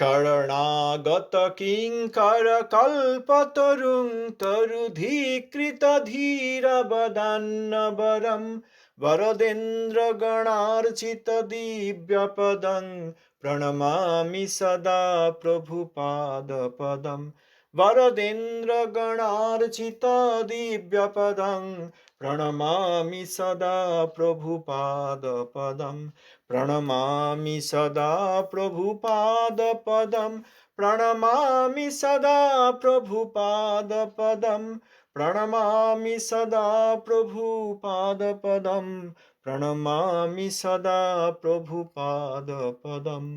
শরণাগত কিঙ্কর কল্পতরুং তরুধীকৃত ধীরবদান্নবরম বরদেন্দ্র গণার্চিত দিব্যপদং প্রণমামি সদা প্রভুপাদপদম वरदेन्द्र गणार्चित दिव्यपदं प्रणमामि सदा प्रभुपादपदं प्रणमामि सदा प्रभुपादपदं प्रणमामि सदा प्रभुपादपदं प्रणमामि सदा प्रभुपादपदं प्रणमामि सदा प्रभुपादपदम्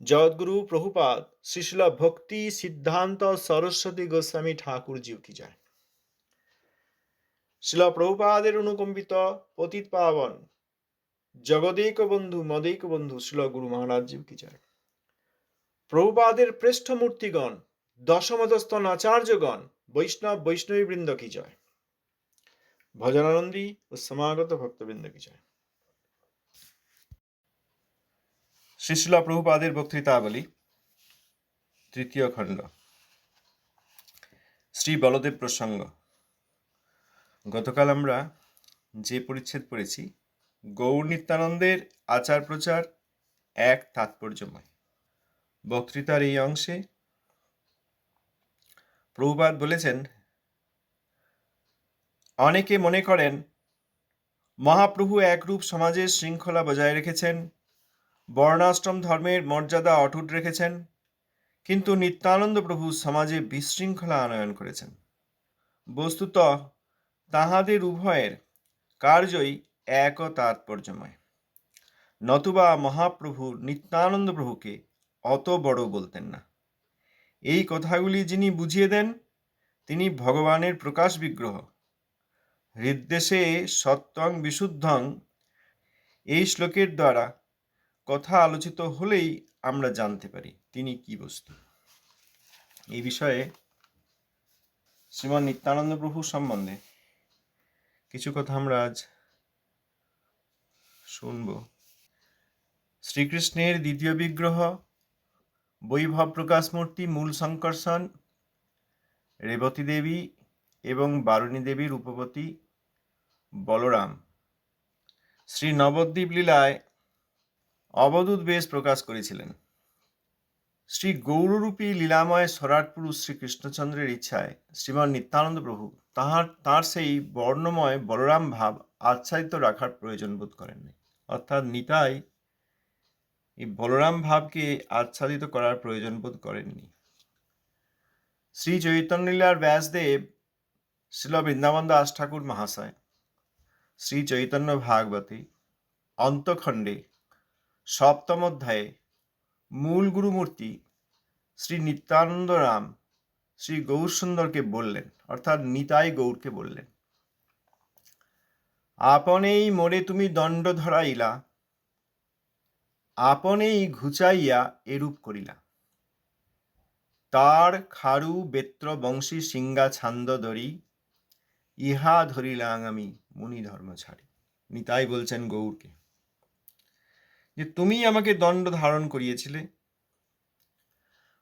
জগৎগুরু প্রভুপাদ শ্রীশিলা ভক্তি সিদ্ধান্ত সরস্বতী গোস্বামী ঠাকুরজিও কি যায় শিলা প্রভুপাদের অনুকম্পিত পতিত পাবন জগদেক বন্ধু মদেক বন্ধু শিল গুরু মহারাজজিও কি যায় প্রভুপাদের পৃষ্ঠ মূর্তিগণ দশমদস্তন আচার্যগণ, বৈষ্ণব বৈষ্ণবী বৃন্দ কি জয়। ভজনানন্দী ও সমাগত ভক্তবৃন্দ কি জয়। শ্রীশিলা প্রভুপাদের বক্তৃতাবলী, তৃতীয় খণ্ড। শ্রী বলদেব প্রসঙ্গ। গতকাল আমরা যে পরিচ্ছেদ পড়েছি গৌর নিত্যানন্দের আচার প্রচার এক তাৎপর্যময়। বক্তৃতার এই অংশে প্রভুপাদ বলেছেন, অনেকে মনে করেন, মহাপ্রভু একরূপ সমাজের শৃঙ্খলা বজায় রেখেছেন, বর্ণাশ্রম ধর্মের মর্যাদা অটুট রেখেছেন, কিন্তু নিত্যানন্দ প্রভু সমাজে বিশৃঙ্খলা আনয়ন করেছেন। বস্তুত তাহাদের উভয়ের কার্যই এক তাৎপর্যময় নতুবা মহাপ্রভু নিত্যানন্দ প্রভুকে অত বড় বলতেন না। এই কথাগুলি যিনি বুঝিয়ে দেন, তিনি ভগবানের প্রকাশ বিগ্রহ। হৃদ্দেশে সত্যং বিশুদ্ধং এই শ্লোকের দ্বারা কথা আলোচিত হলেই আমরা জানতে পারি তিনি কি বস্তু। এই বিষয়ে শ্রীমান নিত্যানন্দ প্রভু সম্বন্ধে কিছু কথা আমরা আজ শুনব। শ্রীকৃষ্ণের দ্বিতীয় বিগ্রহ বৈভব প্রকাশ মূর্তি মূল সংকর্ষণ, রেবতী দেবী এবং বারুণী দেবীর উপপতি বলরাম। শ্রী নবদ্বীপ লীলায় অবদূত বেশ প্রকাশ করেছিলেন। শ্রী গৌররূপী লীলাময় সরাট পুরুষ শ্রীকৃষ্ণচন্দ্রের ইচ্ছায় শ্রীমান নিত্যানন্দ প্রভু তাহার, তাঁর সেই বর্ণময় বলরাম ভাব আচ্ছাদিত রাখার প্রয়োজন বোধ করেননি। অর্থাৎ নিতাই এই বলরাম ভাবকে আচ্ছাদিত করার প্রয়োজন বোধ করেননি। শ্রী চৈতন্যলীলার ব্যাসদেব শিল বৃন্দাবন দাস ঠাকুর মহাশয়, শ্রী চৈতন্য ভাগবতী, অন্তখণ্ডে সপ্তম অধ্যায়ে মূল গুরুমূর্তি শ্রী নিত্যানন্দ রাম শ্রী গৌর সুন্দরকে বললেন, অর্থাৎ নিতাই গৌরকে বললেন। আপনেই মোরে তুমি দণ্ড ধরাইলা, আপনেই ঘুচাইয়া এরূপ করিলা। তার খারু বেত্র বংশী সিঙ্গা ছান্দ ধরি, ইহা ধরিলাম আমি মুনি ধর্ম ছাড়ি। নিতাই বলছেন গৌরকে যে, তুমি আমাকে দণ্ড ধারণ করিয়েছিলে,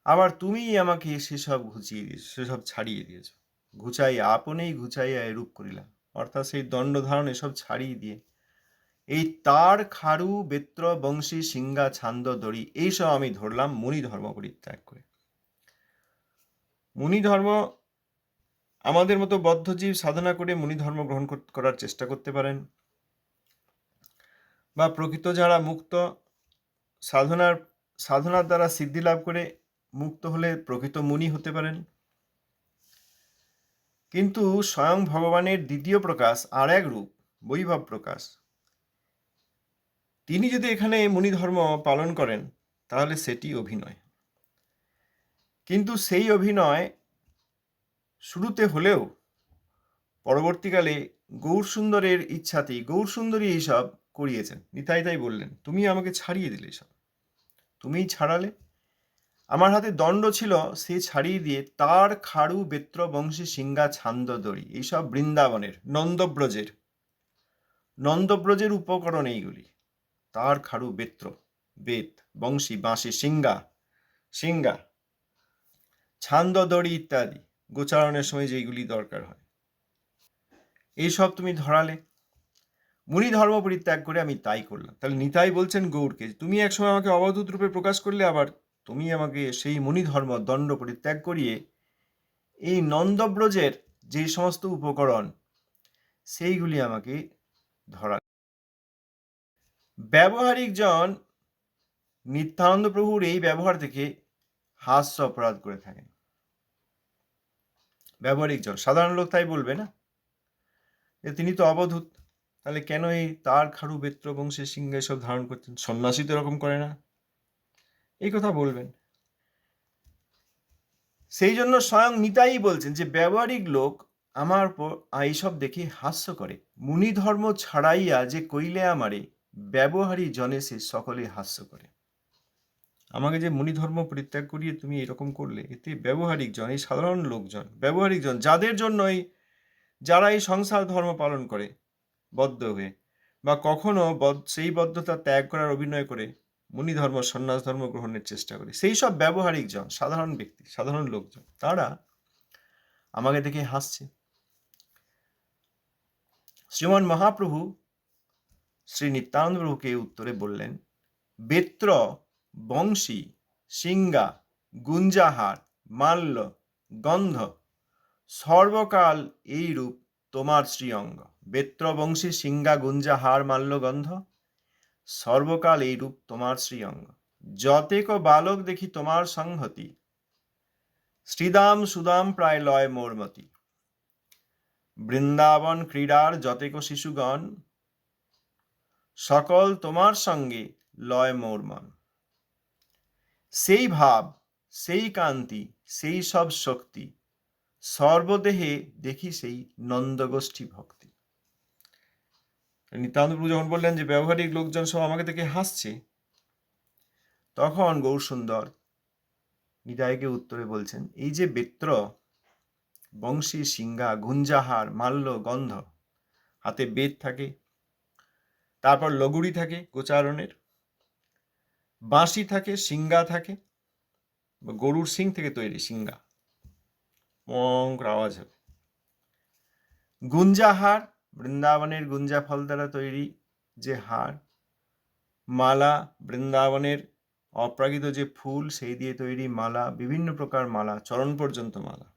আবার তুমি আমাকে সেসব ঘুচিয়ে দিয়েছ সেসব ছাড়িয়ে দিয়েছ। ঘুচাইয়া, আপনেই ঘুচাইয়া এরূপ করিলাম অর্থাৎ সেই দণ্ড ধারণ এসব ছাড়িয়ে দিয়ে। এই তার, খারু, বেত্র, বংশী, সিংহা, ছান্দ, দড়ি এইসব আমি ধরলাম মুনি ধর্ম পরিত্যাগ করে। মুনি ধর্ম আমাদের মতো বদ্ধজীব সাধনা করে মুনি ধর্ম গ্রহণ করার চেষ্টা করতে পারেন। বা প্রকৃত যারা মুক্ত সাধনার সাধনার দ্বারা সিদ্ধি লাভ করে মুক্ত হলে প্রকৃত মুনি হতে পারেন। কিন্তু স্বয়ং ভগবানের দ্বিতীয় প্রকাশ আর এক রূপ, বৈভব প্রকাশ। তিনি যদি এখানে মুনি ধর্ম পালন করেন, তাহলে সেটি অভিনয়। কিন্তু সেই অভিনয় শুরুতে হলেও পরবর্তীকালে গৌর সুন্দরের ইচ্ছাতেই গৌর সুন্দরী এইসব করিয়েছেন। নিতাই তাই বললেন, তুমি আমাকে ছাড়িয়ে দিলে সব তুমিই ছাড়ালে। আমার হাতে দণ্ড ছিল, সে ছাড়িয়ে দিয়ে তার খাড়ু বেত্র বংশী সিংহা ছান্দ দড়ি এইসব বৃন্দাবনের, নন্দব্রজের। নন্দব্রজের উপকরণ এইগুলি। তার খাড়ু বেত্র, বেত, বংশী, বাঁশি সিঙ্গা সিঙ্গা ছান্দ দড়ি ইত্যাদি, গোচারণের সময় যেইগুলি দরকার হয়। এইসব তুমি ধরালে। মুনি ধর্ম পরিত্যাগ করে আমি তাই করলাম। তাহলে নিতাই বলছেন গৌরকে তুমি একসময় আমাকে অবধূত রূপে প্রকাশ করলে আবার তুমি আমাকে সেই মুনি ধর্ম দণ্ড পরিত্যাগ করিয়ে এই নন্দব্রজের যে সমস্ত উপকরণ, সেইগুলি আমাকে ধরা ব্যবহারিক জন নিত্যানন্দ প্রভুর এই ব্যবহার থেকে হাস্য অপরাধ করে থাকেন। ব্যবহারিক জন, সাধারণ লোক তাই বলবে না? যে তিনি তো অবধূত, তাহলে কেন এই তার খারু বেত্র বংশের সিংহে সব ধারণ করতেন? সন্ন্যাসী তো এরকম করে না। এই কথা বলবেন। সেই জন্য স্বয়ং নিতাই বলছেন যে, ব্যবহারিক লোক আমার উপর এইসব দেখে হাস্য করে। মুনি ধর্ম ছাড়াইয়া যে কইলে আমারে, ব্যবহারী জনে সে সকলে হাস্য করে। আমাকে যে মুনি ধর্ম পরিত্যাগ করিয়ে তুমি এরকম করলে, এতে ব্যবহারিক জন এই সাধারণ লোকজন, ব্যবহারিক জন, যাদের জন্যই যারা এই সংসার ধর্ম পালন করে, বদ্ধ হয়ে, বা কখনো সেই বদ্ধতা ত্যাগ করার অভিনয় করে মুনি ধর্ম সন্ন্যাস ধর্ম গ্রহণের চেষ্টা করি। সেই সব ব্যবহারিক জন, সাধারণ ব্যক্তি, সাধারণ লোকজন, তারা আমাকে দেখে হাসছে। শ্রীমান মহাপ্রভু শ্রী নিত্যানন্দ প্রভুকে উত্তরে বললেন, বেত্র, বংশী সিঙ্গা গুঞ্জাহার, মাল্য, গন্ধ, সর্বকাল এই রূপ তোমার শ্রীঅঙ্গ। বেত্র, বংশী সিঙ্গা গুঞ্জাহার, মাল্য, গন্ধ সর্বকাল এই রূপ তোমার শ্রীঅঙ্গ। যতেক বালক দেখি তোমার সংহতি শ্রীদাম সুদাম প্রায় লয় মোরমতি বৃন্দাবন ক্রীড়ার যতেক শিশুগণ, সকল তোমার সঙ্গে লয় মোর মন। সেই ভাব, সেই কান্তি, সেই সব শক্তি সর্বদেহে দেখি সেই নন্দগোষ্ঠী ভক্তি। নিত্যানন্দ যখন বললেন যে, ব্যবহারিক লোকজন সব আমাকে দেখে হাসছে, তখন গৌরসুন্দর নিতাইকে উত্তরে বলছেন, এই যে বেত্র, বংশী সিঙ্গা গুঞ্জাহার, মাল্য, গন্ধ, হাতে বেদ থাকে, তারপর লগুড়ি থাকে গোচারণের, বাঁশি থাকে সিঙ্গা থাকে গরুর সিং থেকে তৈরি সিঙ্গা মঙ্ক আওয়াজ হবে। গুঞ্জা হার বৃন্দাবনের গুঞ্জা ফল দ্বারা তৈরি যে হার, মালা, বৃন্দাবনের অপ্রাকৃত যে ফুল, সেই দিয়ে তৈরি মালা, বিভিন্ন প্রকার মালা, চরণ পর্যন্ত মালা।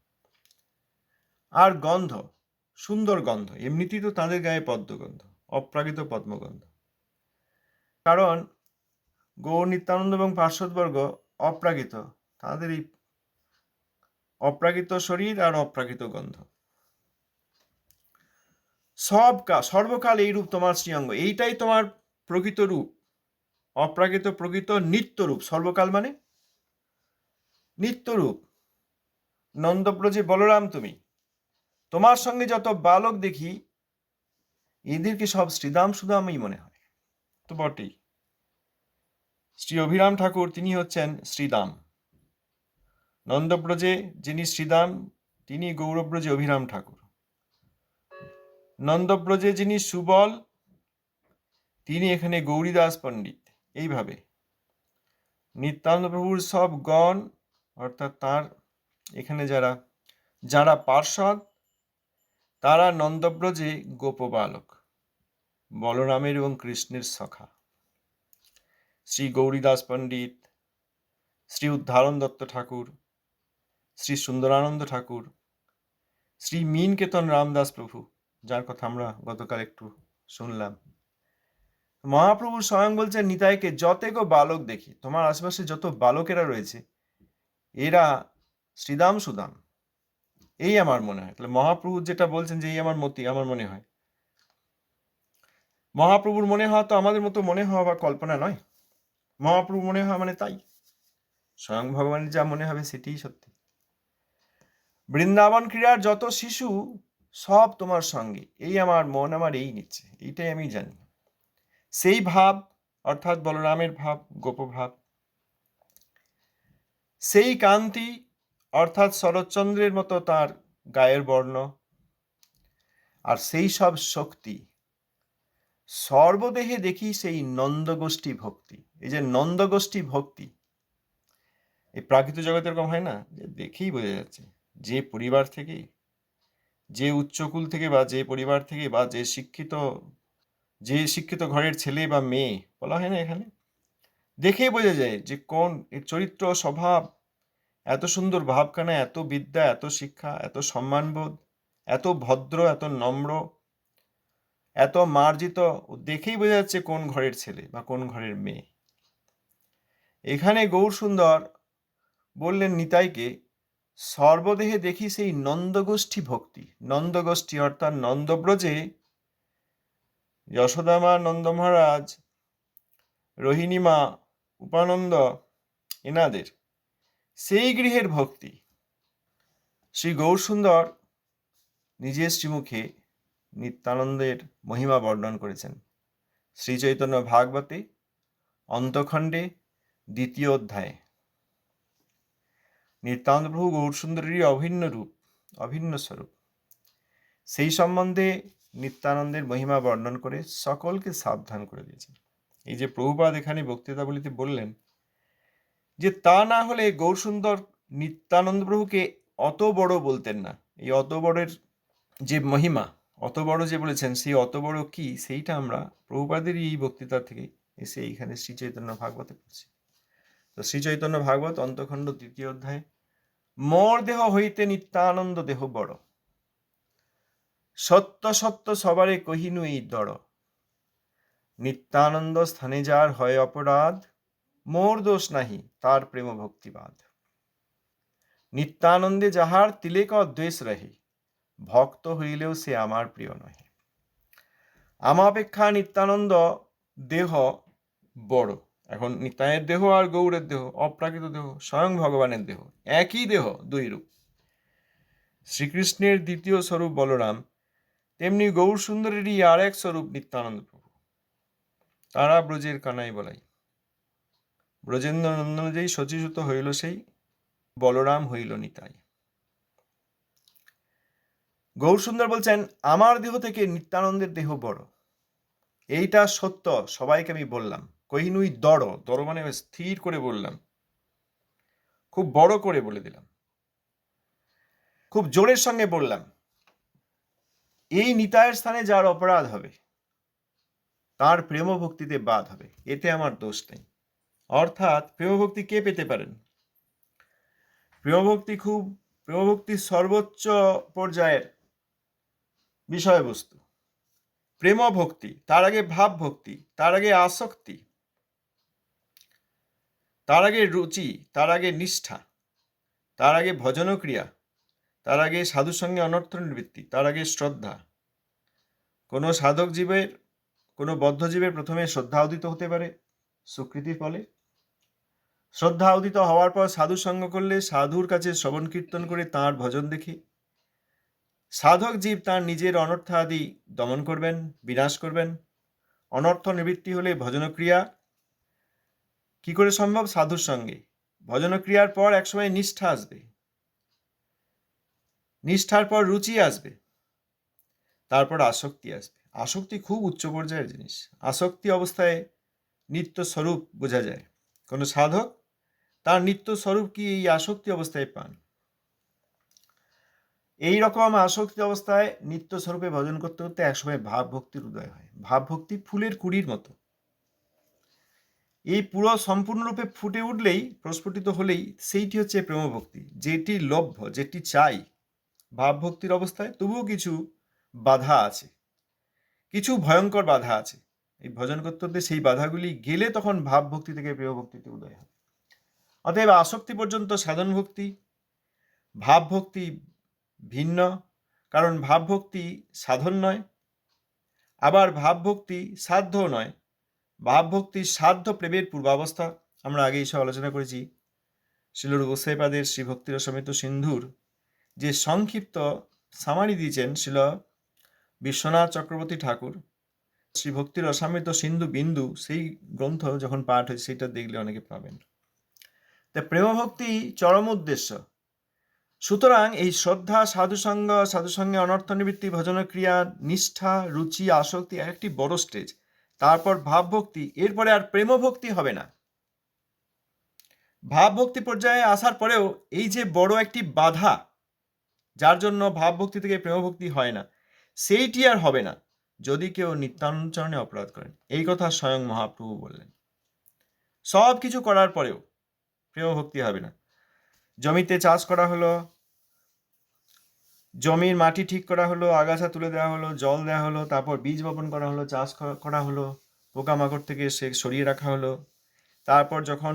আর গন্ধ, সুন্দর গন্ধ, এমনিতেই তো তাদের গায়ে পদ্মগন্ধ, অপ্রাকৃত পদ্মগন্ধ। কারণ গৌর নিত্যানন্দ এবং পার্শ্বদবর্গ অপ্রাকৃত, তাদের এই অপ্রাকৃত শরীর আর অপ্রাকৃত গন্ধ। সব কা সর্বকাল এই রূপ তোমার শ্রীঅঙ্গ। এইটাই তোমার প্রকৃত রূপ। অপ্রাকৃত প্রকৃত নিত্য রূপ সর্বকাল মানে? নিত্য রূপ নন্দব্রজে বলরাম তুমি। তোমার সঙ্গে যত বালক দেখি, এদেরকে সব শ্রীদাম সুদামই মনে হয়। তো বটেই। শ্রী অভিরাম ঠাকুর, তিনি হচ্ছেন শ্রীদাম। নন্দব্রজে যিনি শ্রীদাম, তিনি গৌরব্রজে অভিরাম ঠাকুর। নন্দব্রজে যিনি সুবল, তিনি এখানে গৌরীদাস পণ্ডিত। এইভাবে। নিত্যানন্দ প্রভুর সব গণ, অর্থাৎ তার এখানে যারা যারা পার্ষদ, তারা নন্দব্রজে গোপবালক, বলরামের এবং কৃষ্ণের সখা। শ্রী গৌরীদাস পণ্ডিত, শ্রী উদ্ধারণ দত্ত ঠাকুর, শ্রী সুন্দরানন্দ ঠাকুর, শ্রী মীনকেতন রামদাস প্রভু। যার কথা আমরা গতকাল একটু শুনলাম। মহাপ্রভু স্বয়ং বলছেন, নিতাইকে যতেগো বালক দেখি, তোমার আশেপাশে যত বালকেরা রয়েছে, এরা শ্রীদাম সুদাম। এই আমার মনে হয়। তাহলে মহাপ্রভু যেটা বলছেন যে, এই আমার মতি, আমার মনে হয়। মহাপ্রভুর মনে হওয়া তো আমাদের মতো মনে হওয়া বা কল্পনা নয়। মহাপ্রভু মনে হওয়া মানে তাই। স্বয়ং ভগবানের যা মনে হবে সেটিই সত্যি। বৃন্দাবন ক্রীড়ার যত শিশু সব তোমার সঙ্গে। এই আমার মন আমার এই নিচ্ছে, এইটাই আমি জানি। সেই ভাব, অর্থাৎ বলরামের ভাব গোপভাব সেই কান্তি, অর্থাৎ শরৎচন্দ্রের মতো তার গায়ের বর্ণ। আর সেই সব শক্তি, সর্বদেহে দেখি সেই নন্দগোষ্ঠী ভক্তি। এই যে নন্দগোষ্ঠী ভক্তি, এই প্রাকৃত জগতে এরকম হয় না? দেখেই বোঝা যাচ্ছে, যে পরিবার থেকে যে উচ্চকুল থেকে বা যে পরিবার থেকে বা যে শিক্ষিত যে শিক্ষিত ঘরের ছেলে বা মেয়ে, বলা হয় না এখানে, দেখেই বোঝা যায় যে কোন চরিত্র, স্বভাব, এত সুন্দর ভাবখানা, এত বিদ্যা, এত শিক্ষা, এত সম্মানবোধ, এত ভদ্র, এত নম্র, এত মার্জিত, দেখেই বোঝা যাচ্ছে কোন ঘরের ছেলে বা কোন ঘরের মেয়ে। এখানে গৌর সুন্দর বললেন নিতাইকে সর্বদেহে দেখি সেই নন্দগোষ্ঠী ভক্তি। নন্দগোষ্ঠী অর্থাৎ নন্দব্রজে যশোদামা নন্দ মহারাজ রোহিণীমা উপানন্দ এনাদের। সেই গৃহের ভক্তি। শ্রী গৌরসুন্দর নিজের শ্রীমুখে নিত্যানন্দের মহিমা বর্ণন করেছেন। শ্রী চৈতন্য ভাগবতে, অন্তখণ্ডে, দ্বিতীয় অধ্যায়ে। নিত্যানন্দ প্রভু গৌরসুন্দরেরই অভিন্ন রূপ, অভিন্ন স্বরূপ। সেই সম্বন্ধে নিত্যানন্দের মহিমা বর্ণন করে সকলকে সাবধান করে দিয়েছেন। এই যে প্রভুপাদ এখানে বক্তৃতাবলিতে বললেন যে, তা না হলে গৌরসুন্দর নিত্যানন্দ প্রভুকে অত বড় বলতেন না। এই অত বড়ের যে মহিমা, অত বড় যে বলেছেন, সেই অত বড় কি, সেইটা আমরা প্রভুপাদেরই এই বক্তৃতা থেকে এসে এইখানে শ্রী চৈতন্য ভাগবতে পড়ছি। তো শ্রী চৈতন্য ভাগবত অন্তখণ্ড তৃতীয় অধ্যায় মোর দেহ হইতে নিত্যানন্দ দেহ বড়। সত্য সত্য সবারে কহিনু এই দড়। নিত্যানন্দ স্থানে যার হয় অপরাধ, মোর দোষ নাহি তার প্রেম ভক্তিবাদ নিত্যানন্দে যাহার তিলেক দ্বেষ রহে, ভক্ত হইলেও সে আমার প্রিয় নহে। আমাপেক্ষা নিত্যানন্দ দেহ বড়। এখন নিতায়ের দেহ আর গৌরের দেহ, অপ্রাকৃত দেহ, স্বয়ং ভগবানের দেহ, একই দেহ, দুই রূপ। শ্রীকৃষ্ণের দ্বিতীয় স্বরূপ বলরাম, তেমনি গৌর সুন্দরেরই আর এক স্বরূপ নিত্যানন্দ প্রভু। তারা ব্রজের কানাই বলাই। ব্রজেন্দ্র নন্দন যেই হইল সেই, বলরাম হইল নিতাই। গৌর সুন্দর বলছেন, আমার দেহ থেকে নিত্যানন্দের দেহ বড়। এইটা সত্য, সবাইকে আমি বললাম। কহিনুই দড় দড় মানে স্থির করে বললাম। খুব বড় করে বলে দিলাম। খুব জোরের সঙ্গে বললাম, এই নিতায়ের স্থানে যার অপরাধ হবে, তার প্রেম ভক্তিতে বাদ হবে, এতে আমার দোষ নেই। অর্থাৎ প্রেমভক্তি কে পেতে পারেন? প্রেমভক্তি খুব, প্রেমভক্তির সর্বোচ্চ পর্যায়ের বিষয়বস্তু। প্রেম ভক্তি তার আগে ভাব ভক্তি তার আগে আসক্তি তার আগে রুচি, তার আগে নিষ্ঠা, তার আগে ভজনক্রিয়া, তার আগে সাধুর সঙ্গে অনর্থ নিবৃত্তি, তার আগে শ্রদ্ধা। কোনো সাধক জীবের, কোনো বদ্ধজীবের প্রথমে শ্রদ্ধা উদিত হতে পারে সুকৃতির ফলে। শ্রদ্ধা উদিত হওয়ার পর সাধু সঙ্গ করলে সাধুর কাছে শ্রবণ কীর্তন করে তাঁর ভজন দেখে। সাধক জীব তার নিজের অনর্থ আদি দমন করবেন, বিনাশ করবেন। অনর্থ নিবৃত্তি হলে ভজনক্রিয়া কি করে সম্ভব? সাধুর সঙ্গে। ভজনক্রিয়ার পর একসময় নিষ্ঠা আসবে। নিষ্ঠার পর রুচি আসবে। তারপর আসক্তি আসবে। আসক্তি খুব উচ্চ পর্যায়ের জিনিস। আসক্তি অবস্থায় নিত্য স্বরূপ বোঝা যায়। কোনো সাধক তার নিত্য স্বরূপ কি এই আসক্তি অবস্থায় পান? এই রকম আসক্তি অবস্থায় নিত্য স্বরূপে ভজন করতে করতে একসময় ভাব ভক্তির উদয় হয়। ভাব ভক্তি ফুলের কুড়ির মতো। এই পুরো সম্পূর্ণরূপে ফুটে উঠলেই, প্রস্ফুটিত হলেই সেইটি হচ্ছে প্রেমভক্তি, যেটি লভ্য, যেটি চাই। ভাবভক্তির অবস্থায় তবুও কিছু বাধা আছে। কিছু ভয়ঙ্কর বাধা আছে। এই ভজন করতে সেই বাধাগুলি গেলে তখন ভাবভক্তি থেকে প্রিয় ভক্তিতে উদয় হয়। অতএব আসক্তি পর্যন্ত সাধন ভক্তি ভাব ভক্তি ভিন্ন, কারণ ভাবভক্তি সাধন নয়, আবার ভাব ভক্তি সাধ্যও নয়। ভাব ভক্তি সাধ্য প্রেমের পূর্বাবস্থা। আমরা আগে সব আলোচনা করেছি। শিলুর গোসাইপাদের শ্রী ভক্তির সমেত সিন্ধুর যে সংক্ষিপ্ত সামারি দিয়েছেন শিল বিশ্বনাথ চক্রবর্তী ঠাকুর। শ্রী ভক্তির অসামিত সিন্ধু বিন্দু সেই গ্রন্থ যখন পাঠ হয়েছে সেটা দেখলে অনেকে পাবেন। তা প্রেমভক্তি চরম উদ্দেশ্য। সুতরাং এই শ্রদ্ধা, সাধুসঙ্গ, সাধুসঙ্গে অনর্থ নিবৃত্তি ভজন ক্রিয়া নিষ্ঠা, রুচি, আসক্তি একটি বড় স্টেজ তারপর ভাবভক্তি, এরপরে আর প্রেমভক্তি হবে না। ভাবভক্তি পর্যায়ে আসার পরেও এই যে বড় একটি বাধা, যার জন্য ভাবভক্তি থেকে প্রেমভক্তি হয় না, সেইটি আর হবে না, যদি কেউ নিত্যানুচরণে অপরাধ করেন। এই কথা স্বয়ং মহাপ্রভু বললেন। সব কিছু করার পরেও প্রেমভক্তি হবে না। জমিতে চাষ করা হলো জমির মাটি ঠিক করা হলো, আগাছা তুলে দেওয়া হলো, জল দেওয়া হলো, তারপর বীজ বপন করা হলো, চাষ করা হলো, পোকামাকড় থেকে সে সরিয়ে রাখা হলো। তারপর যখন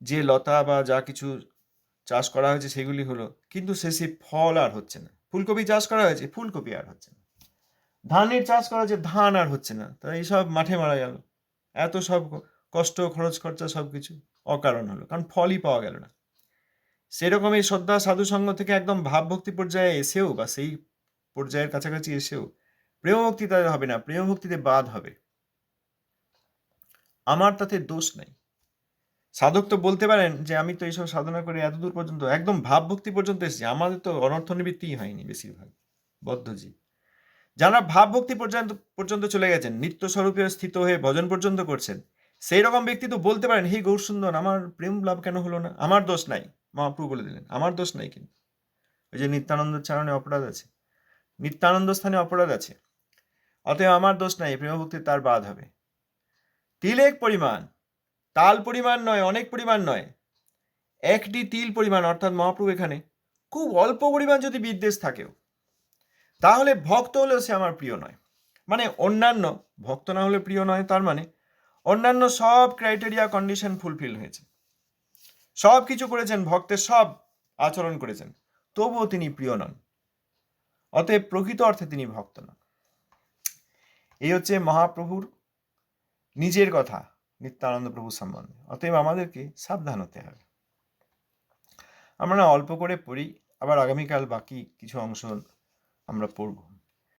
যে লতা বা যা কিছু চাষ করা হয়েছে সেগুলি হলো, কিন্তু শেষে ফল আর হচ্ছে না। ফুলকপি চাষ করা হয়েছে, ফুলকপি আর হচ্ছে না। ধানের চাষ করা হয়েছে, ধান আর হচ্ছে না। তা এইসব মাঠে মারা গেল। এত সব কষ্ট, খরচ, খরচা সব কিছু অকারণ হলো, কারণ ফলই পাওয়া গেল না। সেরকম এই শ্রদ্ধা সাধু সঙ্গ থেকে একদম ভাবভক্তি পর্যায়ে এসেও বা সেই পর্যায়ের কাছাকাছি এসেও প্রেমভক্তি তাদের হবে না প্রেমভক্তিতে বাদ হবে। আমার তাতে দোষ নাই। সাধক তো বলতে পারেন যে, আমি তো এইসব সাধনা করে এতদূর পর্যন্ত, একদম ভাবভক্তি পর্যন্ত এসেছি। আমাদের তো অনর্থ নিবৃত্তিই হয়নি বেশিরভাগ বদ্ধজীব। যারা ভাবভক্তি পর্যন্ত পর্যন্ত চলে গেছেন নিত্য স্বরূপে স্থিত হয়ে ভজন পর্যন্ত করছেন সেই রকম ব্যক্তি তো বলতে পারেন, হে গৌরসুন্দর, আমার প্রেম লাভ কেন হলো না? আমার দোষ নাই। মহাপ্রভু বলে দিলেন। আমার দোষ নাই কিন্তু। ওই যে নিত্যানন্দ চারণে অপরাধ আছে। নিত্যানন্দ স্থানে অপরাধ আছে। অতএব আমার দোষ নাই প্রেমভক্তি তার বাদ হবে। তিলেক পরিমাণ, তাল পরিমাণ নয়, অনেক পরিমাণ নয়। একটি তিল পরিমাণ, অর্থাৎ মহাপ্রভু এখানে খুব অল্প পরিমাণ যদি বিদ্বেষ থাকেও, তাহলে ভক্ত হলেও সে আমার প্রিয় নয়। মানে অন্যান্য, ভক্ত না হলে প্রিয় নয় তার মানে অন্যান্য সব ক্রাইটেরিয়া কন্ডিশন ফুলফিল হয়েছে। সব কিছু করেছেন, ভক্তের সব আচরণ করেছেন। তবুও তিনি প্রিয় নন। অতএব প্রকৃত অর্থে তিনি ভক্ত নন। এই হচ্ছে মহাপ্রভুর নিজের কথা, নিত্যানন্দ প্রভু সম্বন্ধে। অতএব আমাদেরকে সাবধান হতে হবে। আমরা অল্প করে পড়ি, আবার আগামীকাল বাকি কিছু অংশ আমরা পড়ব।